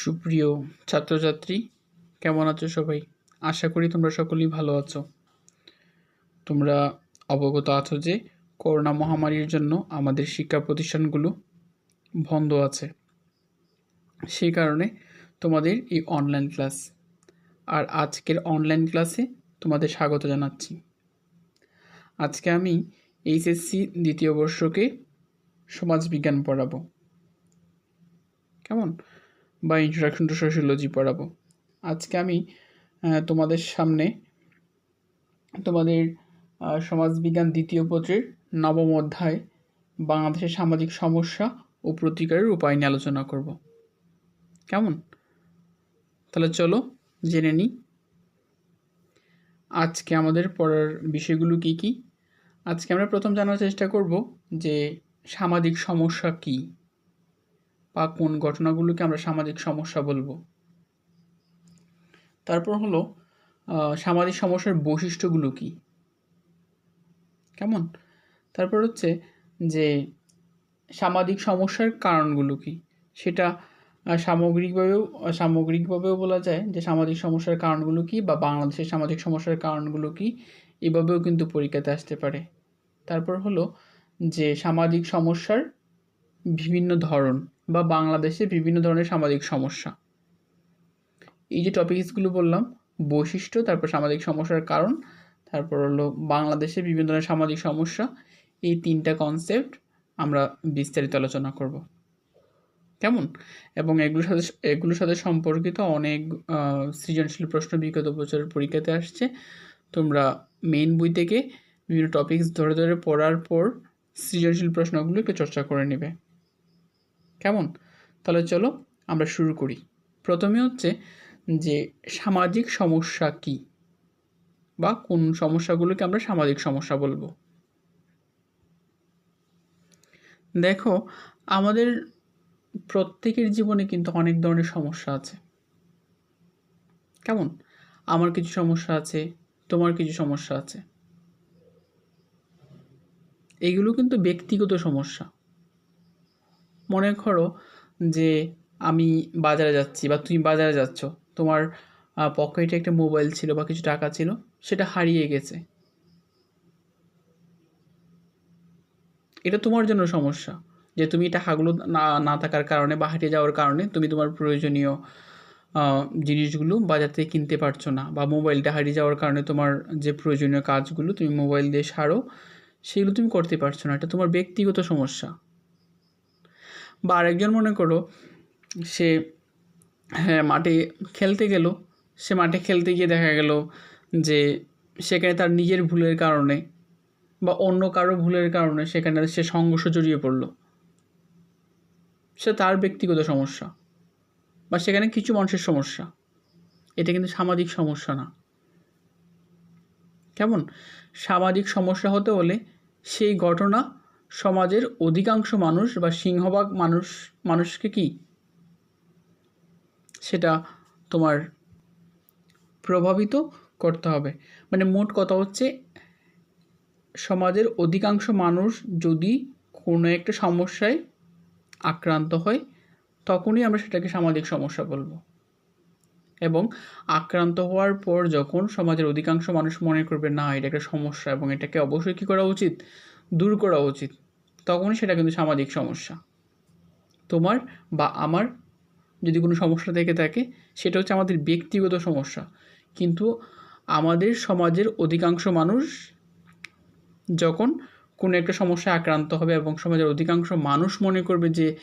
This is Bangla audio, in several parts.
সুপ্রিয় ছাত্রছাত্রী, কেমন আছো সবাই? আশা করি তোমরা সকলেই ভালো আছো। তোমরা অবগত আছো যে করোনা মহামারীর জন্য আমাদের শিক্ষা প্রতিষ্ঠানগুলো বন্ধ আছে। সেই কারণে তোমাদের এই অনলাইন ক্লাস আর আজকের অনলাইন ক্লাসে তোমাদের স্বাগত জানাচ্ছি। আজকে আমি এইচএসসি দ্বিতীয় বর্ষকে সমাজবিজ্ঞান পড়াবো। কেমন? বা ইন্ট্রোডাকশন টু সোশিওলজি পড়াবো। আজকে আমি তোমাদের সামনে তোমাদের সমাজবিজ্ঞান দ্বিতীয় পত্রের নবম অধ্যায়, বাংলাদেশের সামাজিক সমস্যা ও প্রতিকারের উপায় নিয়ে আলোচনা করব। কেমন? তাহলে চলো জেনে নিই। আজকে আমাদের পড়ার বিষয়গুলো কি কি? আজকে আমরা প্রথম জানার চেষ্টা করব যে সামাজিক সমস্যা কী। বা কোন ঘটনাগুলোকে আমরা সামাজিক সমস্যা বলব। তারপর হলো সামাজিক সমস্যার বৈশিষ্ট্যগুলো কি? কেমন? তারপর হচ্ছে যে, সামাজিক সমস্যার কারণগুলো কি? সেটা সামগ্রিকভাবেও সামগ্রিকভাবেও বলা যায় যে, সামাজিক সমস্যার কারণগুলো কি বা বাংলাদেশের সামাজিক সমস্যার কারণগুলো কি? এভাবেও কিন্তু পরীক্ষাতে আসতে পারে। তারপর হলো যে, সামাজিক সমস্যার বিভিন্ন ধরন। বা বাংলাদেশে বিভিন্ন ধরনের সামাজিক সমস্যা। এই যে টপিকসগুলো বললাম, বৈশিষ্ট্য, তারপর সামাজিক সমস্যার কারণ, তারপর হলো বাংলাদেশে বিভিন্ন ধরনের সামাজিক সমস্যা, এই তিনটা কনসেপ্ট আমরা বিস্তারিত আলোচনা করব। কেমন? এবং এগুলোর সাথে এগুলোর সাথে সম্পর্কিত অনেক সৃজনশীল প্রশ্ন বিগত বছরের পরীক্ষাতে আসছে। তোমরা মেইন বই থেকে বিভিন্ন টপিকস ধরে ধরে পড়ার পর সৃজনশীল প্রশ্নগুলো একটু চর্চা করে নেবে। কেমন? তাহলে চলো আমরা শুরু করি। প্রথমে হচ্ছে যে সামাজিক সমস্যা কি? বা কোন সমস্যাগুলোকে আমরা সামাজিক সমস্যা বলব? দেখো, আমাদের প্রত্যেকের জীবনে কিন্তু অনেক ধরনের সমস্যা আছে। কেমন? আমার কিছু সমস্যা আছে, তোমার কিছু সমস্যা আছে। এগুলো কিন্তু ব্যক্তিগত সমস্যা। মনে করো যে আমি বাজারে যাচ্ছি বা তুমি বাজারে যাচ্ছ, তোমার পকেটে একটা মোবাইল ছিল বা কিছু টাকা ছিল, সেটা হারিয়ে গেছে। এটা তোমার জন্য সমস্যা, যে তুমি টাকাগুলো না না থাকার কারণে বা হারিয়ে যাওয়ার কারণে তুমি তোমার প্রয়োজনীয় জিনিসগুলো বাজার থেকে কিনতে পারছ না বা মোবাইলটা হারিয়ে যাওয়ার কারণে তোমার যে প্রয়োজনীয় কাজগুলো তুমি মোবাইল দিয়ে সারো, সেগুলো তুমি করতে পারছ না। এটা তোমার ব্যক্তিগত সমস্যা। বা আরেকজন মনে করো, সে হ্যাঁ মাঠে খেলতে গেল, সে মাঠে খেলতে গিয়ে দেখা গেল যে সেখানে তার নিজের ভুলের কারণে বা অন্য কারও ভুলের কারণে সেখানে সে সংঘর্ষ জড়িয়ে পড়ল। সে তার ব্যক্তিগত সমস্যা বা সেখানে কিছু মানুষের সমস্যা। এটা কিন্তু সামাজিক সমস্যা না। কেমন? সামাজিক সমস্যা হতে হলে সেই ঘটনা সমাজের অধিকাংশ মানুষ বা সিংহভাগ মানুষ, মানুষকে কি? সেটা তোমার প্রভাবিত করতে হবে। মানে মোট কথা হচ্ছে, সমাজের অধিকাংশ মানুষ যদি কোনো একটা সমস্যায় আক্রান্ত হয়, তখনই আমরা সেটাকে সামাজিক সমস্যা বলব। এবং আক্রান্ত হওয়ার পর যখন সমাজের অধিকাংশ মানুষ মনে করবে, না, এটা একটা সমস্যা এবং এটাকে অবশ্যই কী করা উচিত? দূর করা উচিত। তখনই সেটা কিন্তু সামাজিক সমস্যা। তোমার বা আমার যদি কোনো সমস্যা থেকে থাকে, সেটা হচ্ছে আমাদের ব্যক্তিগত সমস্যা। কিন্তু আমাদের সমাজের অধিকাংশ মানুষ যখন কোনো একটা সমস্যায় আক্রান্ত হবে এবং সমাজের অধিকাংশ মানুষ মনে করবে যে,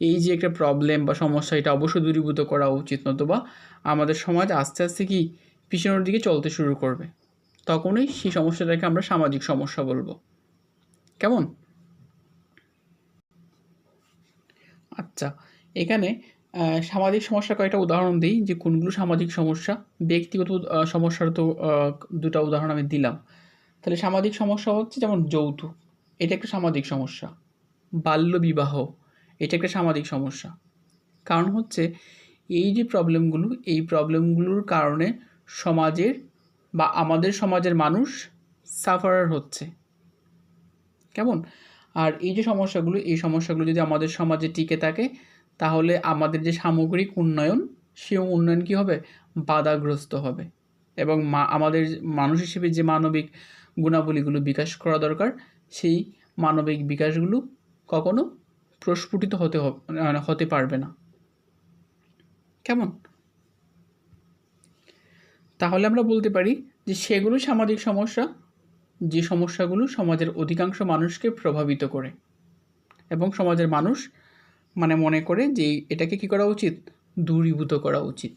এই যে একটা প্রবলেম বা সমস্যা, এটা অবশ্যই দূরীভূত করা উচিত নতুবা আমাদের সমাজ আস্তে আস্তে কি পিছনের দিকে চলতে শুরু করবে। তখনই সেই সমস্যাটাকে আমরা সামাজিক সমস্যা বলব। কেমন? আচ্ছা এখানে সামাজিক সমস্যা কয়েকটা উদাহরণ দিই যে কোনগুলো সামাজিক সমস্যা? ব্যক্তিগত সমস্যার তো দুটা উদাহরণ আমি দিলাম। তাহলে সামাজিক সমস্যা হচ্ছে যেমন যৌতুক, এটা একটা সামাজিক সমস্যা। বাল্য বিবাহ, এটা একটা সামাজিক সমস্যা। কারণ হচ্ছে, এই যে প্রবলেমগুলো, এই প্রবলেমগুলোর কারণে সমাজের বা আমাদের সমাজের মানুষ সাফারার হচ্ছে। কেমন? আর এই যে সমস্যাগুলো, এই সমস্যাগুলো যদি আমাদের সমাজে টিকে থাকে, তাহলে আমাদের যে সামগ্রিক উন্নয়ন সে উন্নয়ন কী হবে? বাধাগ্রস্ত হবে। এবং মা, আমাদের মানুষ হিসেবে যে মানবিক গুণাবলীগুলো বিকাশ করা দরকার, সেই মানবিক বিকাশগুলো কখনো প্রস্ফুটিত হতে মানে হতে পারবে না। কেমন? তাহলে আমরা বলতে পারি যে সেগুলো সামাজিক সমস্যা যে সমস্যাগুলো সমাজের অধিকাংশ মানুষকে প্রভাবিত করে এবং সমাজের মানুষ মানে মনে করে যে এটাকে কী করা উচিত? দূরীভূত করা উচিত।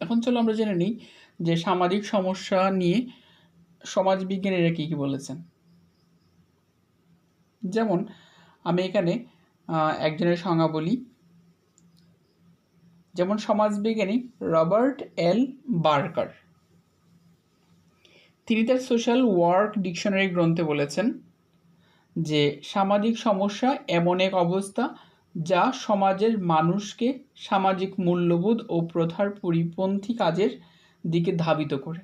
এখন চলো আমরা জেনে নিই যে সামাজিক সমস্যা নিয়ে সমাজবিজ্ঞানীরা কী কী বলেছেন। যেমন, আমি এখানে একজনের সংজ্ঞা বলি। যেমন সমাজবিজ্ঞানী রবার্ট এল বার্কার। তিনি তার সোশ্যাল ওয়ার্ক ডিকশনারি গ্রন্থে বলেছেন যে, সামাজিক সমস্যা এমন এক অবস্থা যা সমাজের মানুষকে সামাজিক মূল্যবোধ ও প্রথার পরিপন্থী কাজের দিকে ধাবিত করে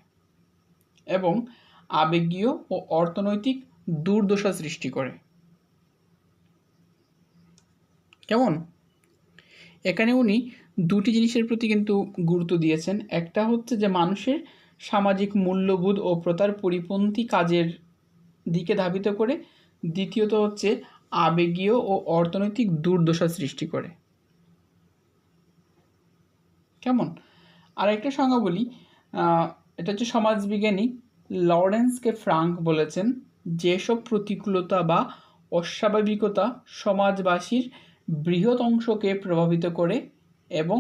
এবং আবেগীয় ও অর্থনৈতিক দুর্দশা সৃষ্টি করে। কেমন? এখানে উনি দুটি জিনিসের প্রতি কিন্তু গুরুত্ব দিয়েছেন। একটা হচ্ছে যে, মানুষের সামাজিক মূল্যবোধ ও প্রতার পরিপন্থী কাজের দিকে ধাবিত করে, দ্বিতীয়ত হচ্ছে আবেগীয় ও অর্থনৈতিক দুর্দশা সৃষ্টি করে। কেমন? আর একটা সংজ্ঞা বলি এটা হচ্ছে সমাজবিজ্ঞানী লরেন্সকে ফ্রাঙ্ক বলেছেন, যেসব প্রতিকূলতা বা অস্বাভাবিকতা সমাজবাসীর বৃহৎ অংশকে প্রভাবিত করে এবং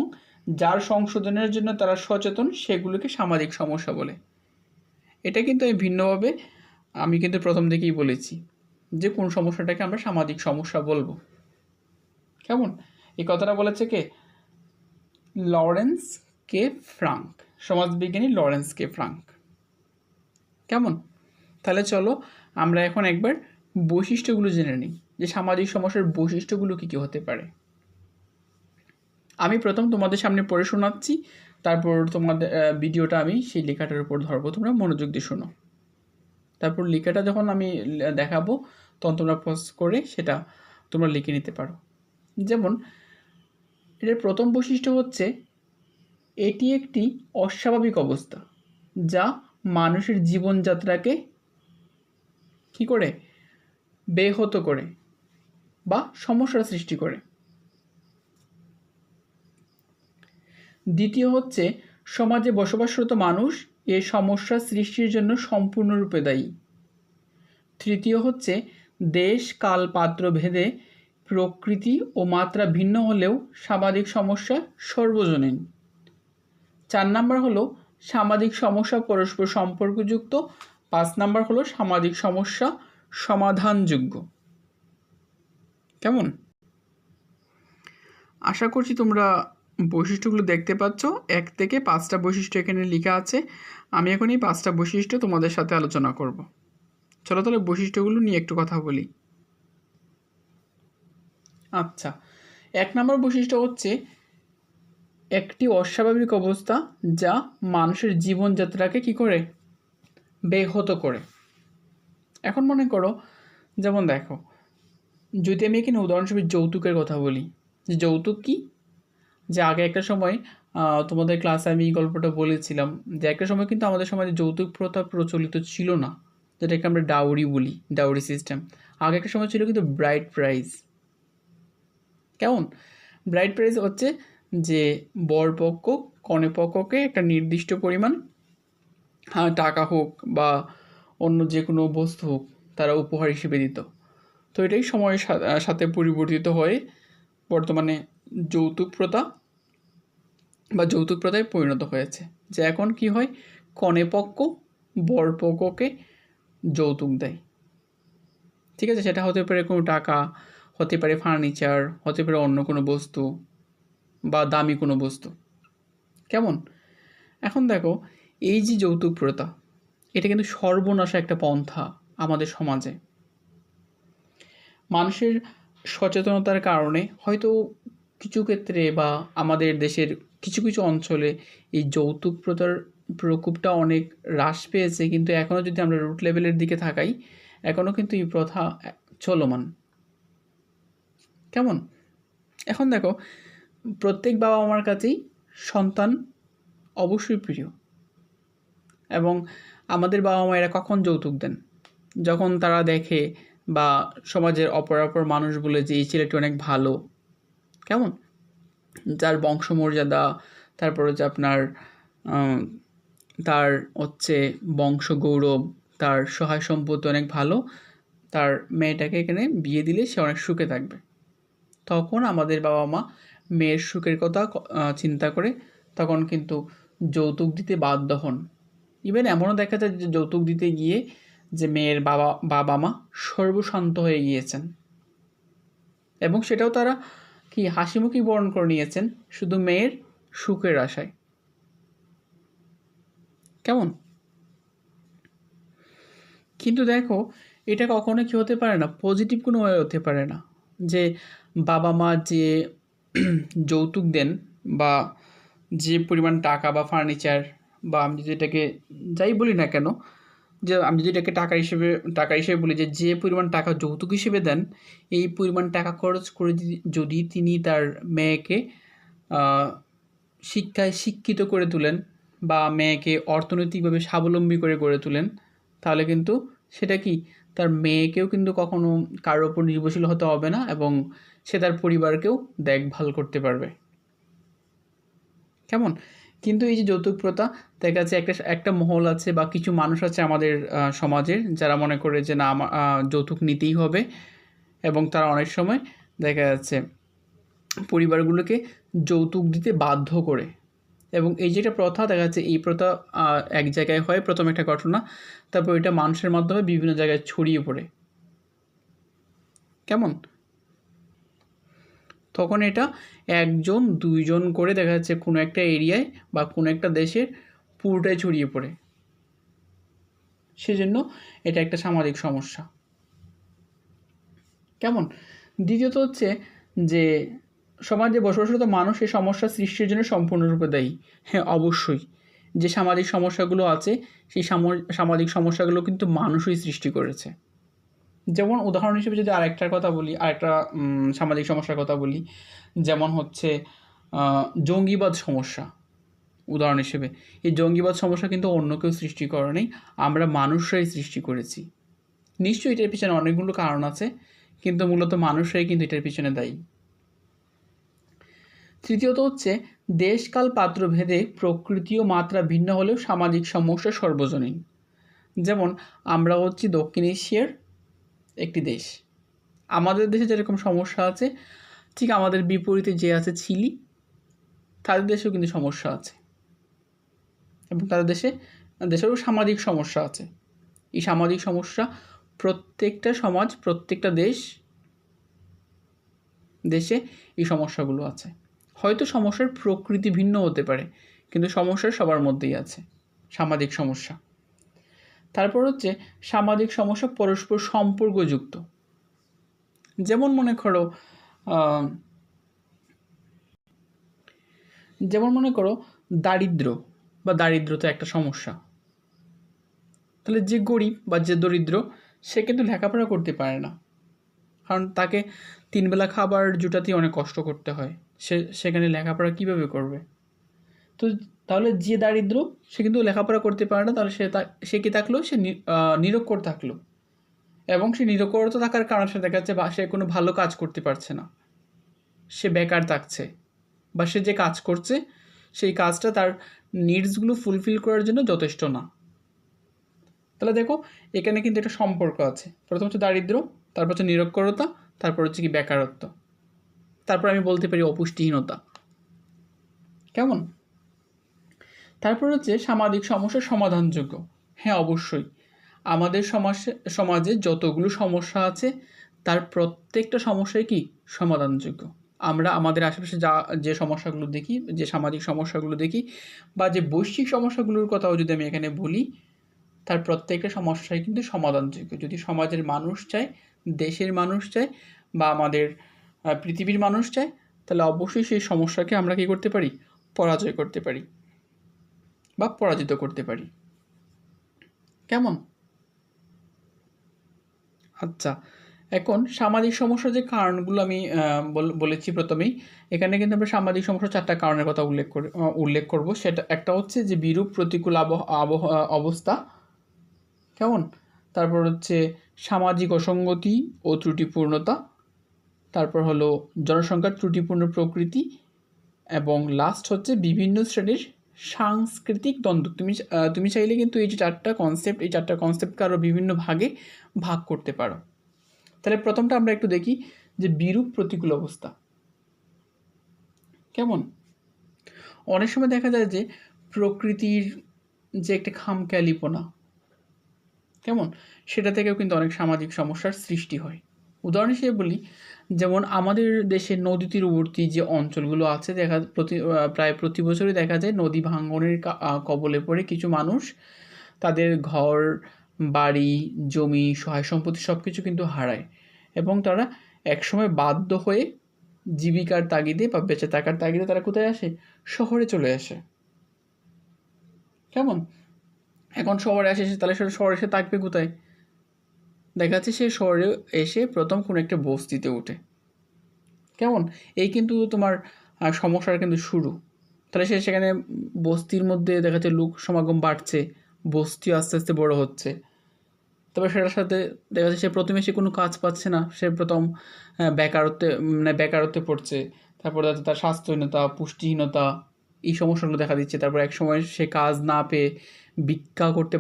যার সংশোধনের জন্য তারা সচেতন, সেগুলোকে সামাজিক সমস্যা বলে। এটা কিন্তু আমি ভিন্নভাবে, আমি কিন্তু প্রথম থেকেই বলেছি যে কোন সমস্যাটাকে আমরা সামাজিক সমস্যা বলব। কেমন? এই কথাটা বলেছে কে? Lawrence K Frank. সমাজবিজ্ঞানী Lawrence K Frank. কেমন? তাহলে চলো আমরা এখন একবার বৈশিষ্ট্যগুলো জেনে নিই যে সামাজিক সমস্যার বৈশিষ্ট্যগুলো কী কী হতে পারে। আমি প্রথম তোমাদের সামনে পড়ে শোনাচ্ছি, তারপর তোমাদের ভিডিওটা আমি সেই লেখাটার উপর ধরবো, তোমরা মনোযোগ দিয়ে শোনো। তারপর লেখাটা যখন আমি দেখাবো তখন তোমরা পজ করে সেটা তোমরা লিখে নিতে পারো। যেমন, এটার প্রথম বৈশিষ্ট্য হচ্ছে, এটি একটি অস্বাভাবিক অবস্থা, যা মানুষের জীবনযাত্রাকে কী করে? বেহত করে বা সমস্যার সৃষ্টি করে। দ্বিতীয় হচ্ছে, সমাজে বসবাসরত মানুষ এ সমস্যা সৃষ্টির জন্য সম্পূর্ণরূপে দায়ী। তৃতীয় হচ্ছে, দেশ, কাল, পাত্র ভেদে প্রকৃতি ও মাত্রা ভিন্ন হলেও সামাজিক সমস্যা সর্বজনীন। চার নাম্বার হলো, সামাজিক সমস্যা পরস্পর সম্পর্কযুক্ত। পাঁচ নাম্বার হলো, সামাজিক সমস্যা সমাধানযোগ্য। কেমন? আশা করছি তোমরা বৈশিষ্ট্যগুলো দেখতে পাচ্ছ। এক থেকে পাঁচটা বৈশিষ্ট্য এখানে লেখা আছে। আমি এখন এই পাঁচটা বৈশিষ্ট্য তোমাদের সাথে আলোচনা করব। চলো তাহলে বৈশিষ্ট্যগুলো নিয়ে একটু কথা বলি। আচ্ছা এক নম্বর বৈশিষ্ট্য হচ্ছে একটি অস্বাভাবিক অবস্থা যা মানুষের জীবনযাত্রাকে কি করে? ব্যাহত করে। এখন মনে করো, যেমন দেখো, যদি আমি এখানে উদাহরণস্বরূপ যৌতুকের কথা বলি, যে যৌতুক কি? যে আগে একটা সময় তোমাদের ক্লাসে আমি এই গল্পটা বলেছিলাম যে একটা সময় কিন্তু আমাদের সমাজে যৌতুক প্রথা প্রচলিত ছিল না। যেটাকে আমরা ডাউরি বলি, ডাউরি সিস্টেম আগে একটা সময় ছিল কিন্তু ব্রাইট প্রাইজ কেমন? ব্রাইট প্রাইজ হচ্ছে যে বর পক্ষ বরপক্ষ কনেপক্ষকে একটা নির্দিষ্ট পরিমাণ টাকা হোক বা অন্য যে কোনো বস্তু হোক তারা উপহার হিসেবে দিত। তো এটাই সময়ের সাথে পরিবর্তিত হয়ে বর্তমানে যৌতুক প্রথা বা যৌতুক প্রথায় পরিণত হয়েছে। যে এখন কি হয়? কনেপক্ষ বরপক্ষকে যৌতুক দেয়। ঠিক আছে? সেটা হতে পারে কোনো টাকা, হতে পারে ফার্নিচার হতে পারে অন্য কোনো বস্তু বা দামি কোনো বস্তু। কেমন? এখন দেখো, এই যে যৌতুক প্রথা এটা কিন্তু সর্বনাশা একটা পন্থা আমাদের সমাজে। মানুষের সচেতনতার কারণে হয়তো কিছু ক্ষেত্রে বা আমাদের দেশের কিছু কিছু অঞ্চলে এই যৌতুক প্রথার প্রকোপটা অনেক হ্রাস পেয়েছে। কিন্তু এখনও যদি আমরা রুট লেভেলের দিকে থাকাই এখনও কিন্তু এই প্রথা চলমান। কেমন? এখন দেখো, প্রত্যেক বাবা মার কাছেই সন্তান অবশ্যই প্রিয়। এবং আমাদের বাবা মায়েরা কখন যৌতুক দেন? যখন তারা দেখে বা সমাজের অপর অপর মানুষ বলে যে, এই ছেলেটি অনেক ভালো কেমন? যার বংশমর্যাদা, তারপর হচ্ছে আপনার তার হচ্ছে বংশ গৌরব তার সহায় সম্পত্তি অনেক ভালো, তার মেয়েটাকে এখানে বিয়ে দিলে সে অনেক সুখে থাকবে। তখন আমাদের বাবা মা মেয়ের সুখের কথা চিন্তা করে, তখন কিন্তু যৌতুক দিতে বাধ্য হন। ইভেন এমনও দেখা যায় যে যৌতুক দিতে গিয়ে যে মেয়ের বাবা বাবা মা সর্বশান্ত হয়ে গিয়েছেন। এবং সেটাও তারা কি হাসিমুখী বরণ করে নিয়েছেন? শুধু মেয়ের সুখের আশায়। কেমন? কিন্তু দেখো, এটা কখনো কি হতে পারে না? পজিটিভ কোনো ওয়ে হতে পারে না। যে বাবা মা যে যৌতুক দেন বা যে পরিমাণ টাকা বা ফার্নিচার বা আমি যদি এটাকে যাই বলি না কেন যে আমি যদি এটাকে টাকা হিসেবে টাকা হিসেবে বলি যে যে পরিমাণ টাকা যৌতুক হিসেবে দেন, এই পরিমাণ টাকা খরচ করে যদি তিনি তার মেয়েকে শিক্ষায় শিক্ষিত করে তোলেন বা মেয়েকে অর্থনৈতিকভাবে স্বাবলম্বী করে গড়ে তোলেন, তাহলে কিন্তু সেটা কি, তার মেয়েকেও কিন্তু কখনো কারোর ওপর নির্ভরশীল হতে হবে না এবং সে তার পরিবারকেও দেখভাল করতে পারবে। কেমন? কিন্তু এই যে যৌতুক প্রথা, দেখা যাচ্ছে একটা একটা মহল আছে বা কিছু মানুষ আছে আমাদের সমাজের, যারা মনে করে যে না আমার যৌতুক নিতেই হবে। এবং তারা অনেক সময় দেখা যাচ্ছে পরিবারগুলোকে যৌতুক দিতে বাধ্য করে। এবং এই যেটা প্রথা, দেখা যাচ্ছে এই প্রথা এক জায়গায় হয়, প্রথম একটা ঘটনা, তারপর এটা মানুষের মাধ্যমে বিভিন্ন জায়গায় ছড়িয়ে পড়ে। কেমন? তখন এটা একজন, দুইজন করে দেখা যাচ্ছে কোনো একটা এরিয়ায় বা কোনো একটা দেশের পুরোটাই ছড়িয়ে পড়ে। সেজন্য এটা একটা সামাজিক সমস্যা। কেমন? দ্বিতীয়ত হচ্ছে যে, সমাজে বসবাসরত মানুষ এই সমস্যা সৃষ্টির জন্য সম্পূর্ণরূপে দায়ী। হ্যাঁ অবশ্যই। যে সামাজিক সমস্যাগুলো আছে, সেই সামাজিক সমস্যাগুলো কিন্তু মানুষই সৃষ্টি করেছে। যেমন উদাহরণ হিসেবে যদি আরেকটার কথা বলি, আরেকটা সামাজিক সমস্যার কথা বলি, যেমন হচ্ছে জঙ্গিবাদ সমস্যা। উদাহরণ হিসেবে, এই জঙ্গিবাদ সমস্যা কিন্তু অন্য কেউ সৃষ্টি করে নেই, আমরা মানুষরাই সৃষ্টি করেছি। নিশ্চয়ই এটার পিছনে অনেকগুলো কারণ আছে, কিন্তু মূলত মানুষরাই কিন্তু এটার পিছনে দায়ী। তৃতীয়ত হচ্ছে, দেশকাল পাত্র ভেদে প্রকৃতি ও মাত্রা ভিন্ন হলেও সামাজিক সমস্যা সর্বজনীন। যেমন, আমরা হচ্ছি দক্ষিণ এশিয়ার একটি দেশ। আমাদের দেশে যেরকম সমস্যা আছে, ঠিক আমাদের বিপরীতে যে আছে চিলি, তাদের দেশেও কিন্তু সমস্যা আছে। এবং তাদের দেশে, দেশেরও সামাজিক সমস্যা আছে। এই সামাজিক সমস্যা প্রত্যেকটা সমাজ, প্রত্যেকটা দেশ, দেশে এই সমস্যাগুলো আছে। হয়তো সমস্যার প্রকৃতি ভিন্ন হতে পারে, কিন্তু সমস্যা সবার মধ্যেই আছে। সামাজিক সমস্যা। তারপর হচ্ছে সামাজিক সমস্যা পরস্পর সম্পর্কযুক্ত। যেমন মনে করো যেমন মনে করো দারিদ্র বা দারিদ্রতা একটা সমস্যা। তাহলে যে গরিব বা যে দরিদ্র, সে কিন্তু লেখাপড়া করতে পারে না। কারণ তাকে তিনবেলা খাবার জুটাতেই অনেক কষ্ট করতে হয়। সে, সেখানে লেখাপড়া কীভাবে করবে? তো তাহলে যে দারিদ্র সে কিন্তু লেখাপড়া করতে পারে না, তাহলে সে সে কী থাকল? সে নিরক্ষর থাকল। এবং সে নিরক্ষরতা থাকার কারণে সে দেখা যাচ্ছে বা সে কোনো ভালো কাজ করতে পারছে না। সে বেকার থাকছে বা সে যে কাজ করছে, সেই কাজটা তার নিডসগুলো ফুলফিল করার জন্য যথেষ্ট না। তাহলে দেখো, এখানে কিন্তু একটা সম্পর্ক আছে। প্রথম হচ্ছে দারিদ্র তারপর হচ্ছে নিরক্ষরতা, তারপর হচ্ছে কি বেকারত্ব। তারপর আমি বলতে পারি অপুষ্টিহীনতা। কেমন? তারপর হচ্ছে সামাজিক সমস্যার সমাধানযোগ্য। হ্যাঁ অবশ্যই। আমাদের সমাজ সমাজে যতগুলো সমস্যা আছে, তার প্রত্যেকটা সমস্যাই কি? সমাধানযোগ্য। আমরা আমাদের আশেপাশে যা, যে সমস্যাগুলো দেখি, যে সামাজিক সমস্যাগুলো দেখি, বা যে বৈশ্বিক সমস্যাগুলোর কথাও যদি আমি এখানে বলি, তার প্রত্যেকটা সমস্যাই কিন্তু সমাধানযোগ্য। যদি সমাজের মানুষ চায়, দেশের মানুষ চায়, বা আমাদের পৃথিবীর মানুষ চায়, তাহলে অবশ্যই সেই সমস্যাকে আমরা কী করতে পারি? পরাজয় করতে পারি। বা পরাজিত করতে পারি। কেমন? আচ্ছা এখন সামাজিক সমস্যার যে কারণগুলো আমি বলেছি প্রথমেই, এখানে কিন্তু আমরা সামাজিক সমস্যার চারটা কারণের কথা উল্লেখ করে উল্লেখ করব। সেটা, একটা হচ্ছে যে বিরূপ প্রতিকূল আবহ অবস্থা, কেমন? তারপর হচ্ছে সামাজিক অসঙ্গতি ও ত্রুটিপূর্ণতা, তারপর হলো জনসংখ্যার ত্রুটিপূর্ণ প্রকৃতি, এবং লাস্ট হচ্ছে বিভিন্ন শ্রেণির সাংস্কৃতিক দ্বন্দ্ব। তুমি তুমি চাইলে কিন্তু এই যে চারটা কনসেপ্ট এই চারটা কনসেপ্টকে আরও বিভিন্ন ভাগে ভাগ করতে পারো। তাহলে প্রথমটা আমরা একটু দেখি যে বিরূপ প্রতিকূল অবস্থা। কেমন? অনেক সময় দেখা যায় যে প্রকৃতির যে একটা খামখেয়ালিপনা, কেমন? সেটা থেকেও কিন্তু অনেক সামাজিক সমস্যার সৃষ্টি হয়। উদাহরণ হিসেবে বলি, যেমন আমাদের দেশে নদী তীরবর্তী যে অঞ্চলগুলো আছে, দেখা প্রতি প্রায় প্রতি বছরই দেখা যায় নদী ভাঙ্গনের কবলে পড়ে কিছু মানুষ। তাদের ঘর, বাড়ি, জমি, সহায় সম্পত্তি সব কিছু কিন্তু হারায় এবং তারা একসময় বাধ্য হয়ে জীবিকার তাগিদে বা বেঁচে থাকার তাগিদে তারা কোথায় আসে? শহরে চলে আসে। কেমন? এখন শহরে আসে তাহলে সে শহরে এসে থাকবে কোথায়? দেখা যাচ্ছে সে শহরে এসে প্রথম কোনো একটা বস্তিতে উঠে। কেমন? এই কিন্তু তোমার সমস্যার কিন্তু শুরু। তাহলে সে সেখানে বস্তির মধ্যে দেখা যাচ্ছে লোক সমাগম বাড়ছে, বস্তিও আস্তে আস্তে বড় হচ্ছে। তবে সেটার সাথে দেখা যাচ্ছে সে প্রথমে সে কোনো কাজ পাচ্ছে না, সে প্রথম বেকারত্বে মানে বেকারত্বে পড়ছে। তারপর তার স্বাস্থ্যহীনতা, পুষ্টিহীনতা, এই সমস্যাগুলো দেখা দিচ্ছে। তারপর এক সময় সে কাজ না পেয়ে ভিক্ষা করতে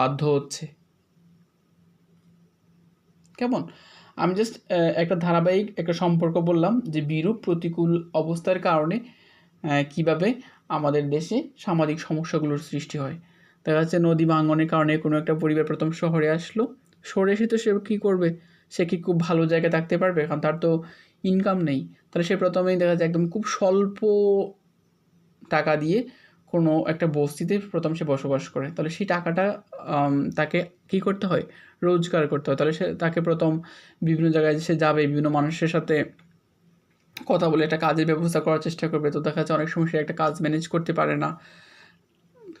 বাধ্য হচ্ছে। কেমন? আমি জাস্ট একটা ধারাবাহিক একটা সম্পর্ক বললাম যে বিরূপ প্রতিকূল অবস্থার কারণে কীভাবে আমাদের দেশে সামাজিক সমস্যাগুলোর সৃষ্টি হয়। দেখা যাচ্ছে নদী ভাঙনের কারণে কোনো একটা পরিবার প্রথম শহরে আসলো, শহরে এসে তো সে কী করবে? সে কি খুব ভালো জায়গায় থাকতে পারবে? কারণ তার তো ইনকাম নেই। তাহলে সে প্রথমেই দেখা যায় একদম খুব স্বল্প টাকা দিয়ে কোনো একটা বস্তিতে প্রথম সে বসবাস করে। তাহলে সেই টাকাটা তাকে কী করতে হয়? রোজগার করতে হয়। তাহলে সে, তাকে প্রথম বিভিন্ন জায়গায় সে যাবে, বিভিন্ন মানুষের সাথে কথা বলে একটা কাজের ব্যবস্থা করার চেষ্টা করবে। তো দেখা যাচ্ছে অনেক সময় সে একটা কাজ ম্যানেজ করতে পারে না।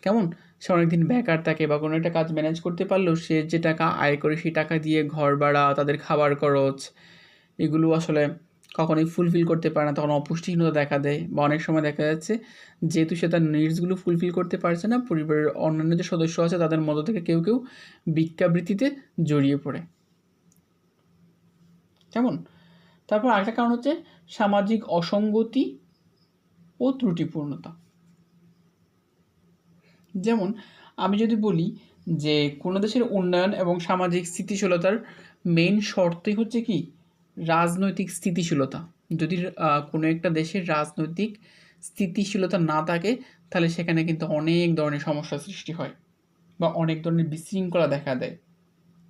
কেমন? সে অনেকদিন বেকার থাকে বা কোনো একটা কাজ ম্যানেজ করতে পারলেও সে যে টাকা আয় করে সেই টাকা দিয়ে ঘর ভাড়া, তাদের খাবার খরচ, এগুলো আসলে কখনোই ফুলফিল করতে পারে না, তখন অপুষ্টিহীনতা দেখা দেয়। বা অনেক সময় দেখা যাচ্ছে, যেহেতু সে তার নিডসগুলো ফুলফিল করতে পারছে না, পরিবারের অন্যান্য যে সদস্য আছে, তাদের মধ্য থেকে কেউ কেউ ভিক্ষাবৃত্তিতে জড়িয়ে পড়ে। কেমন? তারপর আরেকটা কারণ হচ্ছে সামাজিক অসঙ্গতি ও ত্রুটিপূর্ণতা। যেমন, আমি যদি বলি যে কোনো দেশের উন্নয়ন এবং সামাজিক স্থিতিশীলতার মেইন শর্তই হচ্ছে কি? রাজনৈতিক স্থিতিশীলতা। যদি কোনো একটা দেশের রাজনৈতিক স্থিতিশীলতা না থাকে, তাহলে সেখানে কিন্তু অনেক ধরনের সমস্যা সৃষ্টি হয় বা অনেক ধরনের বিশৃঙ্খলা দেখা দেয়।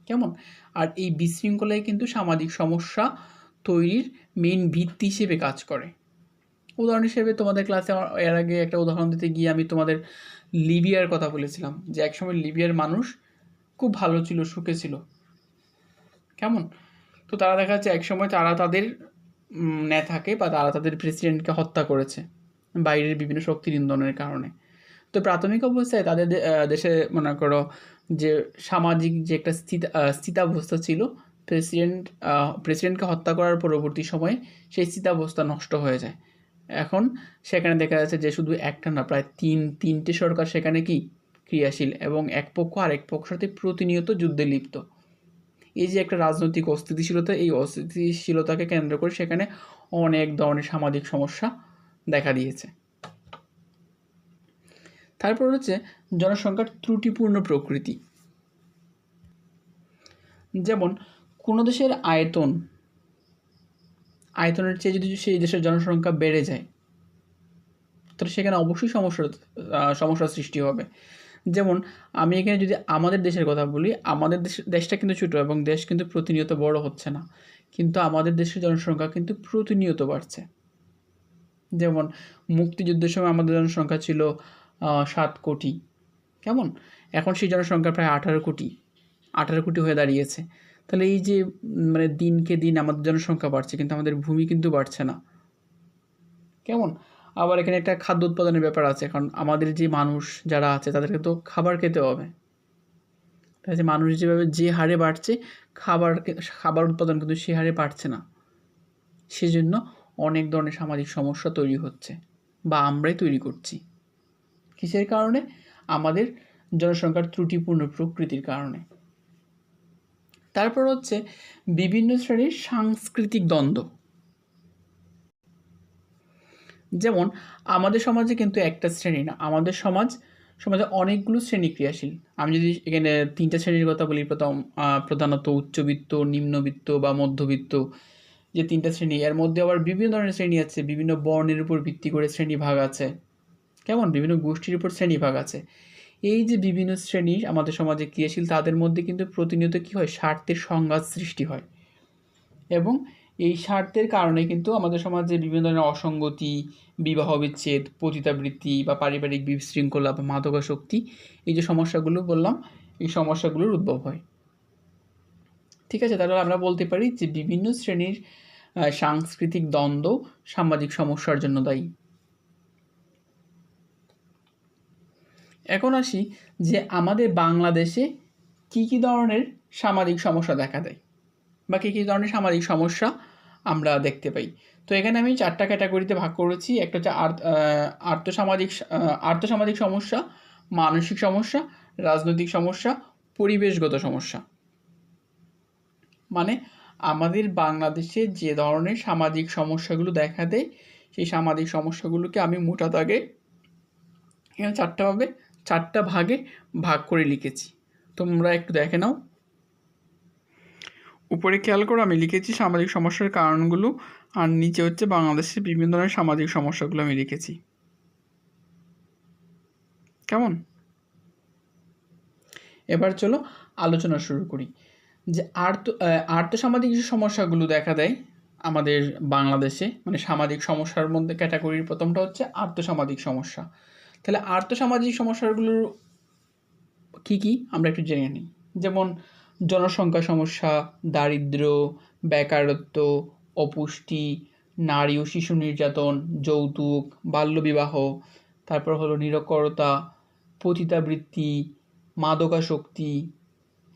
কেমন? আর এই বিশৃঙ্খলাই কিন্তু সামাজিক সমস্যা তৈরির মেইন ভিত্তি হিসেবে কাজ করে। উদাহরণ হিসেবে তোমাদের ক্লাসে এর আগে একটা উদাহরণ দিতে গিয়ে আমি তোমাদের লিবিয়ার কথা বলেছিলাম, যে একসময় লিবিয়ার মানুষ খুব ভালো ছিল, সুখে ছিল। কেমন? তো তারা দেখা যাচ্ছে একসময় তারা তাদের নেতাকে বা তারা তাদের প্রেসিডেন্টকে হত্যা করেছে বাইরের বিভিন্ন শক্তির ইন্ধনের কারণে। তো প্রাথমিক অবস্থায় তাদের দেশে মনে করো যে সামাজিক যে একটা স্থিত স্থিতাবস্থা ছিল প্রেসিডেন্ট প্রেসিডেন্টকে হত্যা করার পরবর্তী সময়ে সেই স্থিতাবস্থা নষ্ট হয়ে যায়। এখন সেখানে দেখা যাচ্ছে যে শুধু একটা না, প্রায় তিন, তিনটে সরকার সেখানে কি? ক্রিয়াশীল এবং এক পক্ষ আর এক পক্ষের সাথে প্রতিনিয়ত যুদ্ধে লিপ্ত। এই যে একটা রাজনৈতিক অস্থিতিশীলতা, এই অস্থিতিশীলতাকে কেন্দ্র করে সেখানে অনেক ধরনের সামাজিক সমস্যা দেখা দিয়েছে। তারপর হচ্ছে জনসংখ্যার ত্রুটিপূর্ণ প্রকৃতি। যেমন কোনো দেশের আয়তন, আয়তনের চেয়ে যদি সেই দেশের জনসংখ্যা বেড়ে যায়, তাহলে সেখানে অবশ্যই সমস্যার সমস্যার সৃষ্টি হবে। যেমন, আমি এখানে যদি আমাদের দেশের কথা বলি, আমাদের দেশ, দেশটা কিন্তু ছোটো এবং দেশ কিন্তু প্রতিনিয়ত বড় হচ্ছে না। কিন্তু আমাদের দেশের জনসংখ্যা কিন্তু প্রতিনিয়ত বাড়ছে। যেমন, মুক্তিযুদ্ধের সময় আমাদের জনসংখ্যা ছিল সাত কোটি। কেমন? এখন সেই জনসংখ্যা প্রায় আঠারো কোটি। আঠারো কোটি হয়ে দাঁড়িয়েছে। তাহলে এই যে মানে দিনকে দিন আমাদের জনসংখ্যা বাড়ছে, কিন্তু আমাদের ভূমি কিন্তু বাড়ছে না। কেমন? আবার এখানে একটা খাদ্য উৎপাদনের ব্যাপার আছে, কারণ আমাদের যে মানুষ যারা আছে, তাদেরকে তো খাবার খেতে হবে। তাই যে মানুষ যেভাবে যে হারে বাড়ছে, খাবার খাবার উৎপাদন কিন্তু সে হারে বাড়ছে না। সেজন্য অনেক ধরনের সামাজিক সমস্যা তৈরি হচ্ছে, বা আমরাই তৈরি করছি। কিসের কারণে? আমাদের জনসংখ্যার ত্রুটিপূর্ণ প্রকৃতির কারণে। তারপর হচ্ছে বিভিন্ন শ্রেণির সাংস্কৃতিক দ্বন্দ্ব। যেমন, আমাদের সমাজে কিন্তু একটা শ্রেণি না। আমাদের সমাজ, সমাজে অনেকগুলো শ্রেণি ক্রিয়াশীল। আমি যদি এখানে তিনটা শ্রেণির কথা বলি, প্রথম প্রধানত উচ্চবিত্ত, নিম্নবিত্ত বা মধ্যবিত্ত যে তিনটা শ্রেণি, এর মধ্যে আবার বিভিন্ন ধরনের শ্রেণি আছে। বিভিন্ন বর্ণের উপর ভিত্তি করে শ্রেণি ভাগ আছে। কেমন? বিভিন্ন গোষ্ঠীর উপর শ্রেণি ভাগ আছে। এই যে বিভিন্ন শ্রেণি আমাদের সমাজে ক্রিয়াশীল, তাদের মধ্যে কিন্তু প্রতিনিয়ত কী হয়? স্বার্থের সংঘাত সৃষ্টি হয়। এবং এই স্বার্থের কারণে কিন্তু আমাদের সমাজে বিভিন্ন ধরনের অসঙ্গতি, বিবাহ বিচ্ছেদ, পতিতাবৃত্তি বা পারিবারিক বিশৃঙ্খলা বা মাদকাসক্তি, এই যে সমস্যাগুলো বললাম, এই সমস্যাগুলোর উদ্ভব হয়। ঠিক আছে, তাহলে আমরা বলতে পারি যে বিভিন্ন শ্রেণির সাংস্কৃতিক দ্বন্দ্ব সামাজিক সমস্যার জন্য দায়ী। এখন আসি যে আমাদের বাংলাদেশে কী কী ধরনের সামাজিক সমস্যা দেখা দেয়। বা কী কী ধরনের সামাজিক সমস্যা আমরা দেখতে পাই। তো এখানে আমি চারটা ক্যাটাগরিতে ভাগ করেছি। একটা হচ্ছে আর্থসামাজিক আর্থসামাজিক সমস্যা, মানসিক সমস্যা, রাজনৈতিক সমস্যা, পরিবেশগত সমস্যা। মানে আমাদের বাংলাদেশে যে ধরনের সামাজিক সমস্যাগুলো দেখা দেয়, সেই সামাজিক সমস্যাগুলোকে আমি মোটা দাগে এখানে চারটা ভাবে চারটা ভাগে ভাগ করে লিখেছি। তোমরা একটু দেখে নাও। উপরে খেয়াল করো, আমি লিখেছি সামাজিক সমস্যার কারণগুলো, আর নিচে হচ্ছে বাংলাদেশের বিভিন্ন ধরনের সামাজিক সমস্যাগুলো আমি লিখেছি। কেমন? এবার চলো আলোচনা শুরু করি। যে আর্থ আর্থসামাজিক যে সমস্যাগুলো দেখা দেয় আমাদের বাংলাদেশে মানে সামাজিক সমস্যার মধ্যে ক্যাটাগরির প্রথমটা হচ্ছে আর্থসামাজিক সমস্যা। তাহলে আর্থসামাজিক সমস্যাগুলোর কী কী? আমরা একটু জেনে নিই। যেমন জনসংখ্যা সমস্যা দারিদ্র বেকারত্ব, অপুষ্টি, নারী ও শিশু নির্যাতন, যৌতুক, বাল্যবিবাহ, তারপর হলো নিরক্ষরতা, পতিতাবৃত্তি, মাদকাসক্তি,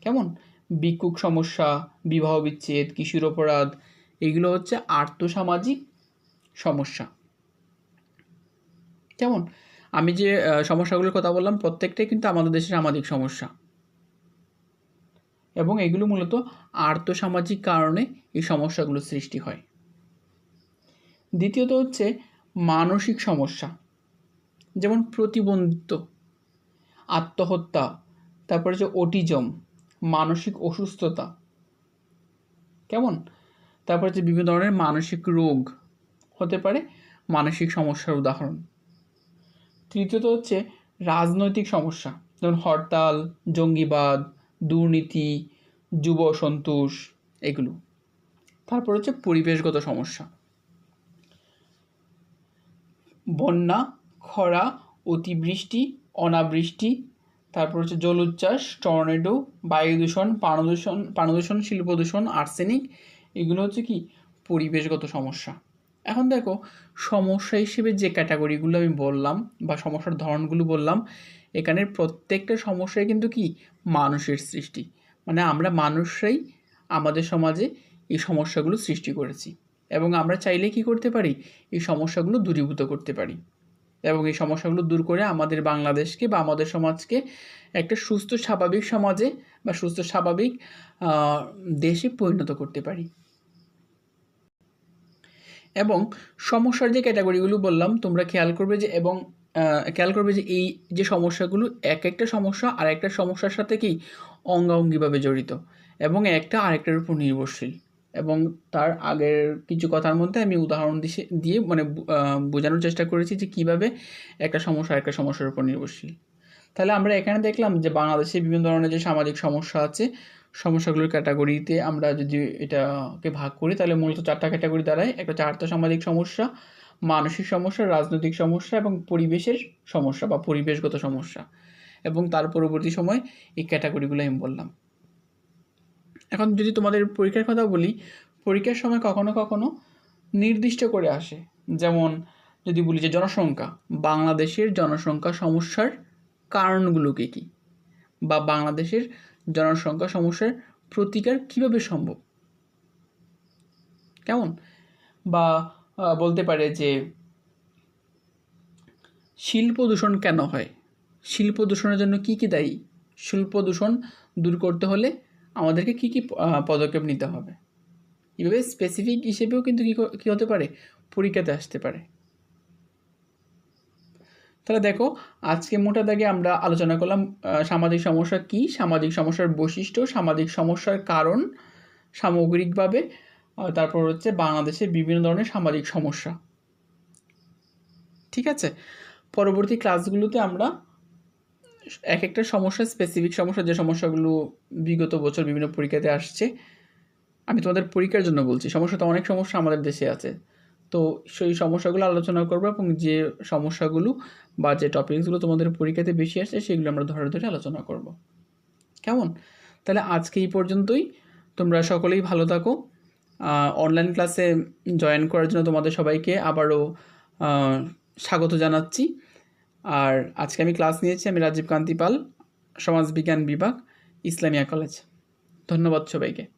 কেমন? ভিক্ষুক সমস্যা, বিবাহ বিচ্ছেদ, কিশোর অপরাধ, এগুলো হচ্ছে আর্থসামাজিক সমস্যা। কেমন? আমি যে সমস্যাগুলোর কথা বললাম, প্রত্যেকটাই কিন্তু আমাদের দেশের সামাজিক সমস্যা। এবং এগুলো মূলত আর্থসামাজিক কারণে এই সমস্যাগুলো সৃষ্টি হয়। দ্বিতীয়ত হচ্ছে মানসিক সমস্যা, যেমন প্রতিবন্ধিত্ব আত্মহত্যা, তারপরে হচ্ছে অটিজম, মানসিক অসুস্থতা, কেমন? তারপর হচ্ছে বিভিন্ন ধরনের মানসিক রোগ হতে পারে, মানসিক সমস্যার উদাহরণ। তৃতীয়ত হচ্ছে রাজনৈতিক সমস্যা, যেমন হরতাল, জঙ্গিবাদ দুর্নীতি, যুব অসন্তোষ এগুলো। তারপর হচ্ছে পরিবেশগত সমস্যা। বন্যা, খরা, অতিবৃষ্টি, অনাবৃষ্টি, তারপর হচ্ছে জলোচ্ছ্বাস টর্নেডো, বায়ু দূষণ পানদূষণ পানদূষণ শিল্প দূষণ, আর্সেনিক, এগুলো হচ্ছে কি? পরিবেশগত সমস্যা। এখন দেখো, সমস্যা হিসেবে যে ক্যাটাগরিগুলো আমি বললাম বা সমস্যার ধরনগুলো বললাম এখানে প্রত্যেকটা সমস্যায় কিন্তু কি? মানুষের সৃষ্টি। মানে আমরা মানুষরাই আমাদের সমাজে এই সমস্যাগুলো সৃষ্টি করেছি। এবং আমরা চাইলে কি করতে পারি? এই সমস্যাগুলো দূরীভূত করতে পারি। এবং এই সমস্যাগুলো দূর করে আমাদের বাংলাদেশকে বা আমাদের সমাজকে একটা সুস্থ, স্বাভাবিক সমাজে বা সুস্থ, স্বাভাবিক দেশে পরিণত করতে পারি। এবং সমস্যার যে ক্যাটাগরিগুলো বললাম, তোমরা খেয়াল করবে যে এবং খেয়াল করবে যে এই যে সমস্যাগুলো এক একটা সমস্যা আর একটা সমস্যার সাথে কি অঙ্গাঙ্গিভাবে জড়িত এবং একটা আরেকটার উপর নির্ভরশীল। এবং তার আগের কিছু কথার মধ্যে আমি উদাহরণ দিয়ে দিয়ে মানে বোঝানোর চেষ্টা করেছি যে কীভাবে একটা সমস্যা একটা সমস্যার উপর নির্ভরশীল। তাহলে আমরা এখানে দেখলাম যে বাংলাদেশে বিভিন্ন ধরনের যে সামাজিক সমস্যা আছে, সমস্যাগুলোর ক্যাটাগরিতে আমরা যদি এটাকে ভাগ করি, তাহলে মূলত চারটা ক্যাটাগরি দাঁড়ায়। একটা চারটা সামাজিক সমস্যা মানসিক সমস্যা, রাজনৈতিক সমস্যা এবং পরিবেশের সমস্যা বা পরিবেশগত সমস্যা। এবং তার পরবর্তী সময় এই ক্যাটাগরিগুলো আমি বললাম। এখন যদি তোমাদের পরীক্ষার কথা বলি, পরীক্ষার সময় কখনো কখনো নির্দিষ্ট করে আসে। যেমন যদি বলি যে জনসংখ্যা, বাংলাদেশের জনসংখ্যা সমস্যার কারণগুলো কী কী? বা বাংলাদেশের জনসংখ্যা সমস্যার প্রতিকার কীভাবে সম্ভব? কেমন? বা বলতে পারে যে শিল্প দূষণ কেন হয়? শিল্প দূষণের জন্য কী কী দায়ী? শিল্প দূষণ দূর করতে হলে আমাদেরকে কী কী পদক্ষেপ নিতে হবে? এভাবে স্পেসিফিক হিসেবেও কিন্তু কী কী হতে পারে? পরীক্ষাতে আসতে পারে। তাহলে দেখো, আজকে মোটা দাগে আমরা আলোচনা করলাম সামাজিক সমস্যা কী? সামাজিক সমস্যার বৈশিষ্ট্য, সামাজিক সমস্যার কারণ, সামগ্রিকভাবে তারপর হচ্ছে বাংলাদেশে বিভিন্ন ধরনের সামাজিক সমস্যা। ঠিক আছে? পরবর্তী ক্লাসগুলোতে আমরা এক একটা সমস্যা স্পেসিফিক সমস্যা, যে সমস্যাগুলো বিগত বছর বিভিন্ন পরীক্ষাতে আসছে, আমি তোমাদের পরীক্ষার জন্য বলছি। সমস্যা তো অনেক সমস্যা আমাদের দেশে আছে। তো সেই সমস্যাগুলো আলোচনা করব এবং যে সমস্যাগুলো বা যে টপিকসগুলো তোমাদের পরীক্ষাতে বেশি আসছে, সেগুলো আমরা ধরে ধরে আলোচনা করব। কেমন? তাহলে আজকে এই পর্যন্তই। তোমরা সকলেই ভালো থাকো। অনলাইন ক্লাসে জয়েন করার জন্য তোমাদের সবাইকে আবারও স্বাগত জানাচ্ছি। আর আজকে আমি ক্লাস নিয়েছি, আমি রাজীব কান্তি পাল সমাজবিজ্ঞান বিভাগ, ইসলামিয়া কলেজ ধন্যবাদ সবাইকে।